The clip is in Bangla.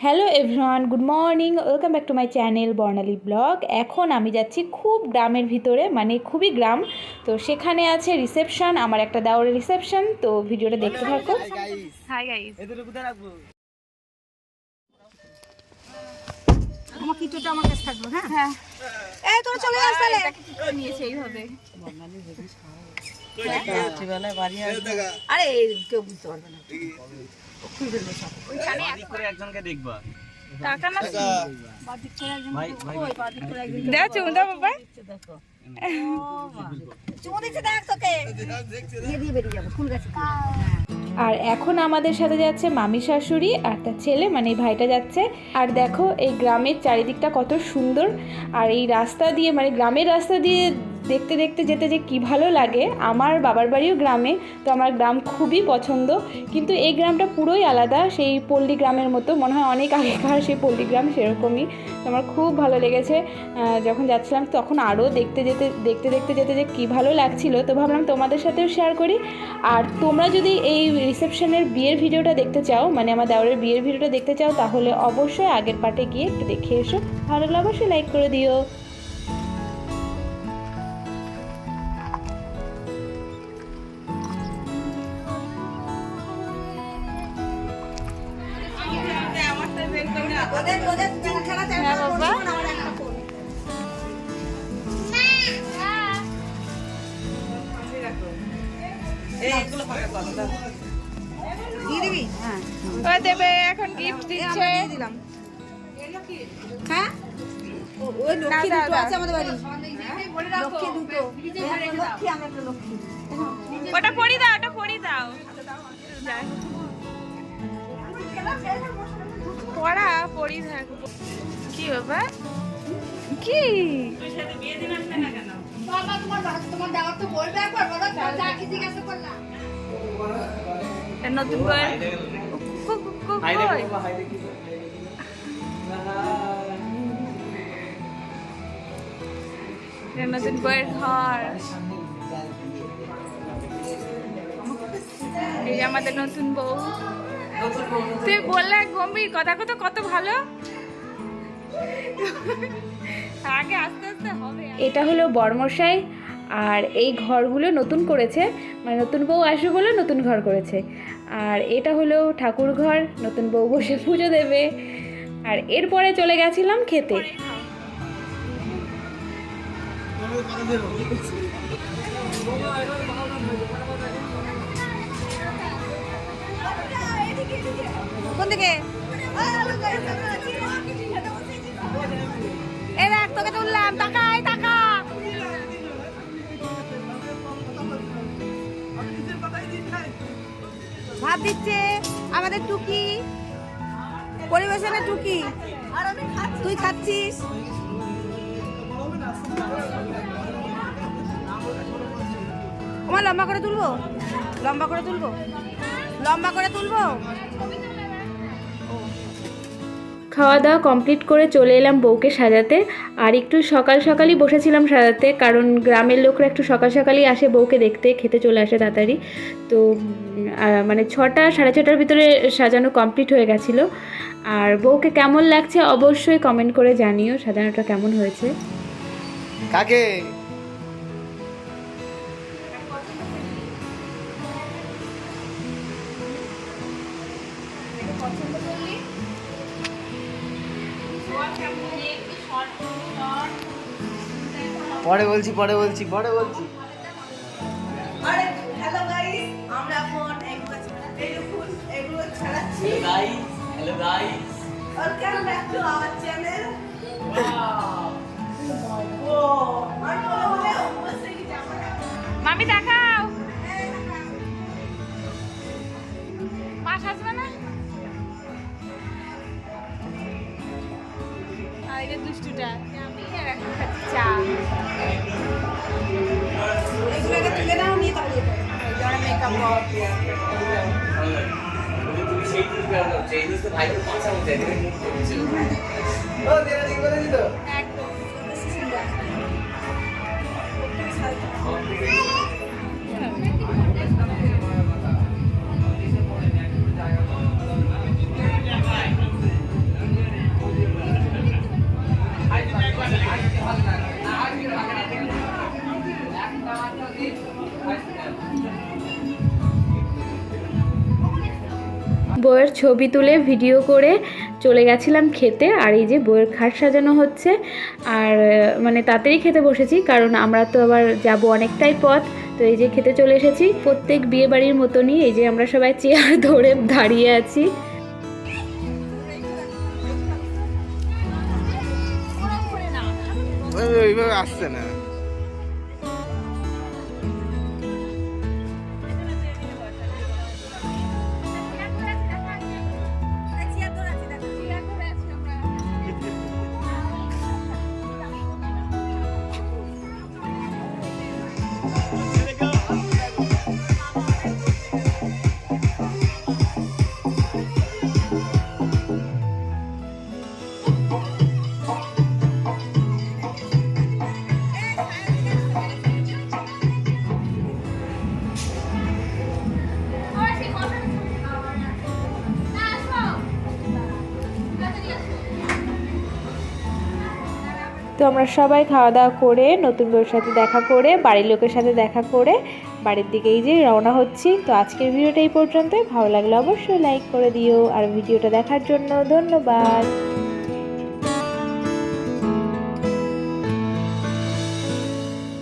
Hello everyone good morning welcome back to my channel Barnali blog এখন আমি যাচ্ছি খুব গ্রামের ভিতরে মানে খুবই গ্রাম। তো সেখানে আছে রিসেপশন আমার একটা দেওয়ারের রিসেপশন তো ভিডিওটা দেখতে থাকো। হাই গাইস এদের কোথায় রাখব? আমার কিছুটা আমার কাছে থাকল হ্যাঁ? হ্যাঁ। এই তোরা চলে যাস তাহলে। নিয়েছে এইভাবে। রাত্রিবেলায় বাড়ি আসবে। আরে কেউ বুঝতে পারবে না। বাড়ি করে একজনকে দেখবা। টাকা না? বাদিক করে একজন ভাই ভাই বাদিক করে একজন দেওয়া চুমু বাবা। দেখো চুমু দিচ্ছে দেখ তোকে। দিয়ে দিয়ে বেরিয়ে যাব ফুল গাছে। আর এখন আমাদের সাথে যাচ্ছে মামি শাশুড়ি আর তার ছেলে মানে এই ভাইটা যাচ্ছে। আর দেখো এই গ্রামের চারিদিকটা কত সুন্দর। আর এই রাস্তা দিয়ে মানে গ্রামের রাস্তা দিয়ে দেখতে দেখতে যেতে যে কি ভালো লাগে, আমার বাবার বাড়িও গ্রামে, তো আমার গ্রাম খুবই পছন্দ। কিন্তু এই গ্রামটা পুরোই আলাদা, সেই পল্লী গ্রামের মতো, মনে হয় অনেক আগেকার সেই পল্লী গ্রাম সেরকমই। তো আমার খুব ভালো লেগেছে যখন যাচ্ছিলাম তখন আরও দেখতে যেতে, দেখতে দেখতে যেতে যে কী ভালো লাগছিল, তো ভাবলাম তোমাদের সাথেও শেয়ার করি। আর তোমরা যদি এই রিসেপশনের বিয়ের ভিডিওটা দেখতে চাও মানে আমার দেওয়ারের বিয়ের ভিডিওটা দেখতে চাও, তাহলে অবশ্যই আগের পার্টে গিয়ে একটু দেখে এসো। ভালো লাগলে অবশ্যই লাইক করে দিও। দিবি হ্যাঁ এখন গিফট দিচ্ছে। দিলাম। হ্যাঁ? ওই লক্ষ্মী দাও, দুটো আছে আমাদের বাড়ি লক্ষ্মী দুটো। লক্ষ্মী আমি একটা লক্ষ্মী। ওটা পরি দাও ওটা পরি দাও। পড়া পড়ি থাকব। কি বাবা কি? বাবা তোমার তোমার দেওয়ার তো বলবে একবার বলো যা কি জিজ্ঞাসা করলাম। নতুন বই নতুন বইয়ের ঘর। এই যে আমাদের নতুন বউ। তুই বললে গম্ভীর কথা কত কত ভালো? আগে আস্তে আস্তে হবে এটা হলো বর্মশাই আর এই ঘরগুলো নতুন করেছে মানে নতুন বউ আসবে বলে নতুন ঘর করেছে। আর এটা হলো ঠাকুর ঘর নতুন বউ বসে পুজো দেবে। আর এরপরে চলে গেছিলাম খেতে। কোন দিকে এই দেখ, তোকে তুললাম। তাকাই, তাকা। ভাত দিচ্ছে আমাদের টুকি। পরিবেশনে টুকি। তুই খাচ্ছিস? আমার লম্বা করে তুলবো? লম্বা করে তুলবো? লম্বা করে তুলবো? খাওয়া দাওয়া কমপ্লিট করে চলে এলাম বউকে সাজাতে। আর একটু সকাল সকালই বসেছিলাম সাজাতে কারণ গ্রামের লোকরা একটু সকাল সকালই আসে বউকে দেখতে খেতে চলে আসে তাড়াতাড়ি। তো মানে ছটা সাড়ে ছটার ভিতরে সাজানো কমপ্লিট হয়ে গেছিল। আর বউকে কেমন লাগছে অবশ্যই কমেন্ট করে জানিও সাজানোটা কেমন হয়েছে? কাকে? পরে বলছি পরে বলছি পরে বলছি। আরে হ্যালো গাইস আমরা এখন এগুলো এগুলো ছাড়াচ্ছি। Guys hello guys welcome back to our channel ও আর দুষ্টুটা আমি আর এখন খাচ্ছি চা। এগুলোকে তুলে নাও নিয়ে দাও মেকআপ তুমি বইয়ের ছবি তুলে ভিডিও করে চলে গেছিলাম খেতে, আর এই যে বইয়ের খাট সাজানো হচ্ছে। আর মানে তাড়াতাড়ি খেতে বসেছি, কারণ আমরা তো আবার যাব অনেকটাই পথ। তো এই যে খেতে চলে এসেছি, প্রত্যেক বিয়ে বাড়ির মতনই এই যে আমরা সবাই চেয়ার ধরে দাঁড়িয়ে আছি। আসছে না। তো আমরা সবাই খাওয়া দাওয়া করে নতুন বউর সাথে দেখা করে, বাড়ির লোকের সাথে দেখা করে বাড়ির দিকে এই যে রওনা হচ্ছি। তো আজকের ভিডিওটা এই পর্যন্তই। ভালো লাগলে অবশ্যই লাইক করে দিও। আর ভিডিওটা দেখার জন্য ধন্যবাদ।